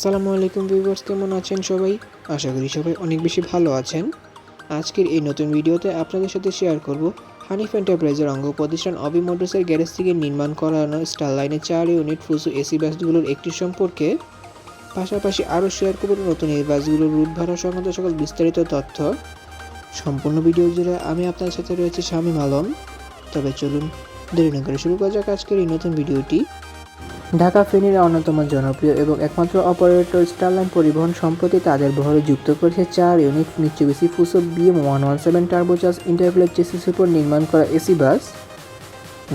আসসালামু আলাইকুম ভিউয়ার্স, কেমন আছেন সবাই? আশা করি সবাই অনেক বেশি ভালো আছেন। আজকের এই নতুন ভিডিওতে আপনাদের সাথে শেয়ার করব হানিফ এন্টারপ্রাইজের অঙ্গ প্রতিষ্ঠান অবি মোটরসের গ্যারেজ থেকে নির্মাণ করানো স্টার লাইনের চার ইউনিট ফুসু এসি বাসগুলোর একটি সম্পর্কে। পাশাপাশি আরও শেয়ার করব নতুন এই বাসগুলোর রুট ভাড়া সংক্রান্ত সকল বিস্তারিত তথ্য। সম্পূর্ণ ভিডিও জুড়ে আমি আপনার সাথে রয়েছে শামীম আলম। তবে চলুন দেরি না করে শুরু করা যাক আজকের এই নতুন ভিডিওটি ঢাকা ফেনীর অন্যতম জনপ্রিয় এবং একমাত্র অপারেটর স্টারলাইন পরিবহন সম্প্রতি তাদের বহরে যুক্ত করেছে চার unit Mitsubishi Fuso, BM one one seven turbocharge interplate চেসিসের উপর নির্মাণ করা এসি বাস।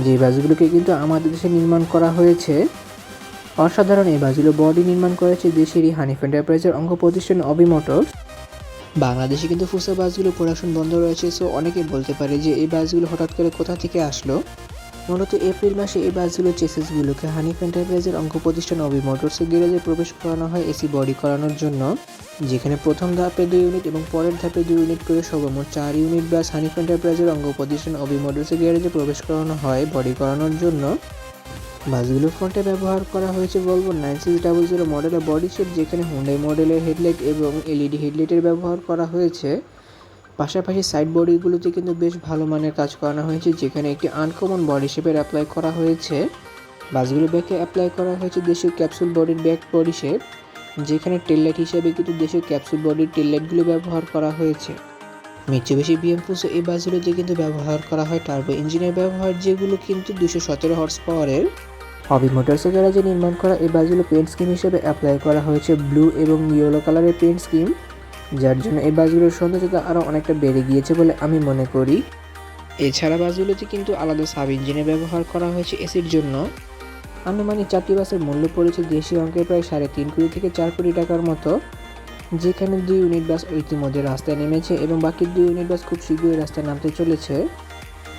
যে বাসগুলোকে কিন্তু আমাদের দেশে নির্মাণ করা হয়েছে, অসাধারণ এই বাসগুলো বডি নির্মাণ করেছে দেশেরই হানিফ এন্টারপ্রাইজের অঙ্গ প্রতিষ্ঠান অবি মোটরস। বাংলাদেশে কিন্তু ফুসো বাসগুলো প্রোডাকশন বন্ধ রয়েছে সো অনেকে বলতে পারে যে এই বাসগুলো হঠাৎ করে কোথা থেকে আসলো? মূলত এপ্রিল মাসে এই বাসগুলো চেসিসগুলোকে হানিফ এন্টারপ্রাইজের অঙ্গ প্রতিষ্ঠান অবি মোটরসের গ্যারেজে প্রবেশ করানো হয় এসি বডি করানোর জন্য, যেখানে প্রথম ধাপে দুই ইউনিট এবং পরের ধাপে দুই ইউনিট করে সর্বমোট চার ইউনিট বাস হানিফ এন্টারপ্রাইজের অঙ্গ প্রতিষ্ঠান অবি মোটরসের গ্যারেজে প্রবেশ করানো হয় বডি করানোর জন্য। বাসগুলোর ফ্রন্টে ব্যবহার করা হয়েছে বলব নাইন সিক্স ডাবল জিরো মডেলের বডি শেপ যেখানে হুন্ডাই মডেলের হেডলাইট এবং এলইডি হেডলাইটের ব্যবহার করা হয়েছে। পাশাপাশি সাইড বডিগুলোতে কিন্তু বেশ ভালো মানের কাজ করানো হয়েছে, যেখানে একটি আনকমন বডি শেপের অ্যাপ্লাই করা হয়েছে। বাসগুলো ব্যাকে অ্যাপ্লাই করা হয়েছে দেশীয় ক্যাপসুল বডির ব্যাক বডি শেপ যেখানে টেললাইট হিসেবে কিন্তু দেশীয় ক্যাপসুল বডির টেললাইটগুলো ব্যবহার করা হয়েছে। মিচুবিশি বিএম পুসো এই বাসগুলোতে কিন্তু ব্যবহার করা হয় টার্বো ইঞ্জিনের ব্যবহার, যেগুলো কিন্তু দুশো সতেরো হর্স পাওয়ারের হবি মোটরসের গ্যারাজে নির্মাণ করা এই বাসগুলো পেন্ট স্কিম হিসেবে অ্যাপ্লাই করা হয়েছে ব্লু এবং ইয়েলো কালারের পেন্ট স্কিম যার জন্য এই বাসগুলোর সৌন্দর্যতা আরও অনেকটা বেড়ে গিয়েছে বলে আমি মনে করি। এছাড়া বাসগুলোতে কিন্তু আলাদা সাব ইঞ্জিনের ব্যবহার করা হয়েছে এসির জন্য। আনুমানিক চারটি বাসের মূল্য পড়েছে দেশীয় অঙ্কের প্রায় সাড়ে তিন কোটি থেকে চার কোটি টাকার মতো, যেখানে দুই ইউনিট বাস ইতিমধ্যে রাস্তায় নেমেছে এবং বাকি দুই ইউনিট বাস খুব শীঘ্রই রাস্তায় নামতে চলেছে।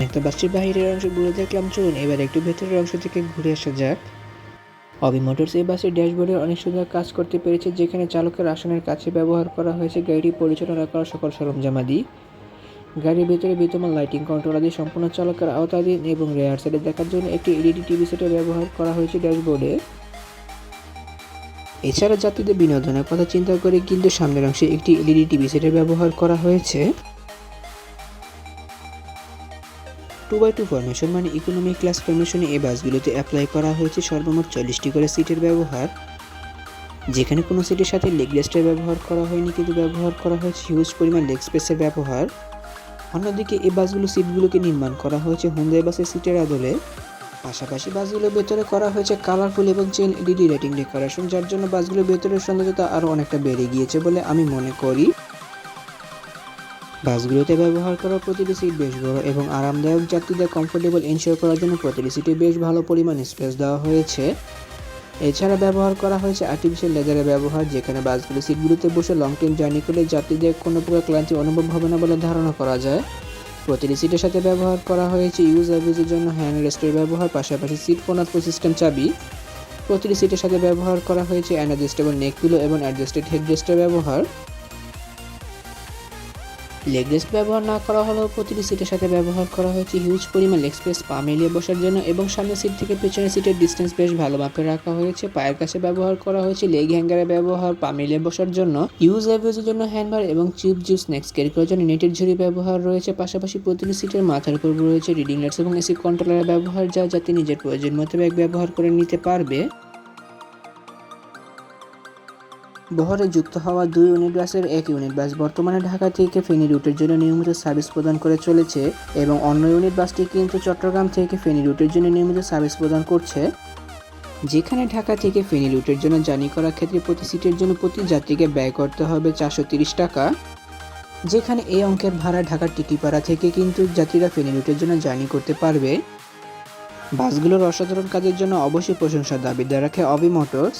একটা বাসটির বাহিরের অংশ ঘুরে দেখলাম। চলুন এবার একটু ভেতরের অংশ থেকে ঘুরে আসা যাক। অবি মোটরস এই বাসের ড্যাশবোর্ডে অনেক সুন্দর কাজ করতে পেরেছে, যেখানে চালকের আসনের কাছে ব্যবহার করা হয়েছে গাড়িটি পরিচালনা করা সকল সরঞ্জামাদি গাড়ির ভেতরে বিদ্যমান লাইটিং কন্ট্রোল আদি সম্পূর্ণ চালকের আওতাধীন এবং রেয়ার সাইডে দেখার জন্য একটি এলইডি টিভি সেটের ব্যবহার করা হয়েছে ড্যাশবোর্ডে। এছাড়া যাত্রীদের বিনোদনের কথা চিন্তা করে কিন্তু সামনের অংশে একটি এলইডি টিভি সেটের ব্যবহার করা হয়েছে। টু বাই টু ফরমেশন মানে ইকোনমি ক্লাস ফরমেশনে এই বাসগুলোতে অ্যাপ্লাই করা হয়েছে সর্বমোট চল্লিশটি করে সিটের ব্যবহার। যেখানে কোনো সিটের সাথে লেগ রেস্টের ব্যবহার করা হয়নি কিন্তু ব্যবহার করা হয়েছে হিউজ পরিমাণ লেগ স্পেসের ব্যবহার। অন্যদিকে এই বাসগুলো সিটগুলোকে নির্মাণ করা হয়েছে হুন্দাই বাসের সিটের আদলে। পাশাপাশি বাসগুলোর ভেতরে করা হয়েছে কালারফুল এবং চেন এলইডি লাইটিং ডেকোরেশন যার জন্য বাসগুলোর ভেতরের সৌন্দর্যতা আরও অনেকটা বেড়ে গিয়েছে বলে আমি মনে করি। বাসগুলোতে ব্যবহার করা প্রতিটি সিট বেশ বড় এবং আরামদায়ক যাত্রীদের কমফোর্টেবল এনশিওর করার জন্য প্রতিটি সিটে বেশ ভালো পরিমাণ স্পেস দেওয়া হয়েছে। এছাড়া ব্যবহার করা হয়েছে আর্টিফিশিয়াল লেদারের ব্যবহার, যেখানে বাসগুলো সিটগুলোতে বসে লং টাইম জার্নি করলে যাত্রীদের কোনো প্রকার ক্লান্তি অনুভব হবে না বলে ধারণা করা যায়। প্রতিটি সিটের সাথে ব্যবহার করা হয়েছে ইউজ অ্যাভিজের জন্য হ্যান্ড রেস্টের ব্যবহার, পাশাপাশি সিট কোনার সিস্টেম চাবি। প্রতিটি সিটের সাথে ব্যবহার করা হয়েছে অ্যাডজাস্টেবল নেক পিলো এবং অ্যাডজাস্টেড হেডরেস্টের ব্যবহার। লেগ রেস্ট ব্যবহার না করা হলেও প্রতিটি সিটের সাথে ব্যবহার করা হয়েছে হিউজ পরিমাণ লেগ স্পেস, পা মিলিয়ে বসার জন্য এবং সামনের সিট থেকে পেছনের সিটের ডিস্টেন্স বেশ ভালো মাপে রাখা হয়েছে। পায়ের কাছে ব্যবহার করা হয়েছে লেগ হ্যাঙ্গারের ব্যবহার, পা মিলিয়ে বসার জন্য ইউজ অ্যাভিউজের জন্য হ্যান্ডবার এবং চিপ জুস স্ন্যাক্স ক্যারি করার জন্য নেটের ঝুড়ি ব্যবহার রয়েছে। পাশাপাশি প্রতিটি সিটের মাথার উপর রয়েছে রিডিং লাইটস এবং এসি কন্ট্রোলারের ব্যবহার, যা যাতে নিজের প্রয়োজন মতো ব্যাগ ব্যবহার করে নিতে পারবে। বহরে যুক্ত হওয়া দুই ইউনিট বাসের এক ইউনিট বাস বর্তমানে ঢাকা থেকে ফেনী রুটের জন্য নিয়মিত সার্ভিস প্রদান করে চলেছে এবং অন্য ইউনিট বাসটি কিন্তু চট্টগ্রাম থেকে ফেনী রুটের জন্য নিয়মিত সার্ভিস প্রদান করছে। যেখানে ঢাকা থেকে ফেনী রুটের জন্য জার্নি করার ক্ষেত্রে প্রতি সিটের জন্য প্রতি যাত্রীকে ব্যয় করতে হবে চারশো টাকা। যেখানে এই অঙ্কের ভাড়া ঢাকার টিকিপাড়া থেকে কিন্তু যাত্রীরা ফেনী রুটের জন্য জার্নি করতে পারবে। বাসগুলোর অসাধারণ কাজের জন্য অবশ্যই প্রশংসার দাবিদার রাখে অবি মোটরস।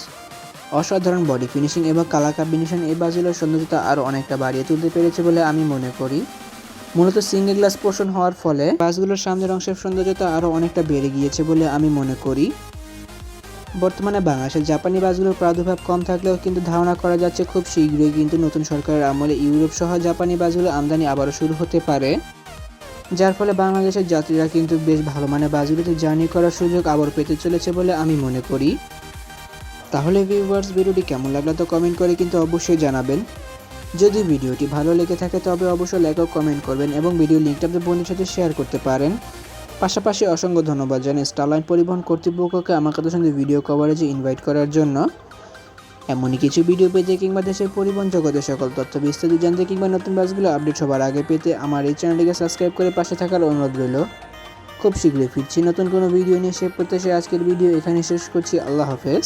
অসাধারণ বডি ফিনিশিং এবং কালার কম্বিনেশন এই বাসগুলোর সৌন্দর্যতা আরও অনেকটা বাড়িয়ে তুলতে পেরেছে বলে আমি মনে করি। মূলত সিঙ্গেল গ্লাস পোর্শন হওয়ার ফলে বাসগুলোর সামনের অংশের সৌন্দর্যতা আরও অনেকটা বেড়ে গিয়েছে বলে আমি মনে করি। বর্তমানে বাংলাদেশের জাপানি বাসগুলোর প্রাদুর্ভাব কম থাকলেও কিন্তু ধারণা করা যাচ্ছে খুব শীঘ্রই কিন্তু নতুন সরকারের আমলে ইউরোপ সহ জাপানি বাসগুলো আমদানি আবারও শুরু হতে পারে। যার ফলে বাংলাদেশের যাত্রীরা কিন্তু বেশ ভালো মানের বাসগুলোতে জার্নি করার সুযোগ আবার পেতে চলেছে বলে আমি মনে করি। তাহলে ভিউয়ার্স ভিডিওটি কেমন লাগল তো কমেন্ট করে কিন্তু অবশ্যই জানাবেন। যদি ভিডিওটি ভালো লেগে থাকে তবে অবশ্যই লাইক ও কমেন্ট করবেন এবং ভিডিও লিঙ্কটা আপনাদের বন্ধুদের সাথে শেয়ার করতে পারেন। পাশাপাশি অসংখ্য ধন্যবাদ জানাই স্টারলাইন পরিবহন কর্তৃপক্ষকে আমার কথা সঙ্গে ভিডিও কভারেজে ইনভাইট করার জন্য। এমনই কিছু ভিডিও পেতে কিংবা দেশের পরিবহন জগতের সকল তথ্য বিস্তারিত জানতে কিংবা নতুন বাসগুলো আপডেট সবার আগে পেতে আমার এই চ্যানেলটিকে সাবস্ক্রাইব করে পাশে থাকার অনুরোধ রইল। খুব শীঘ্রই ফিরছি নতুন কোনো ভিডিও নিয়ে, সে প্রত্যাশে আজকের ভিডিও এখানে শেষ করছি। আল্লাহ হাফেজ।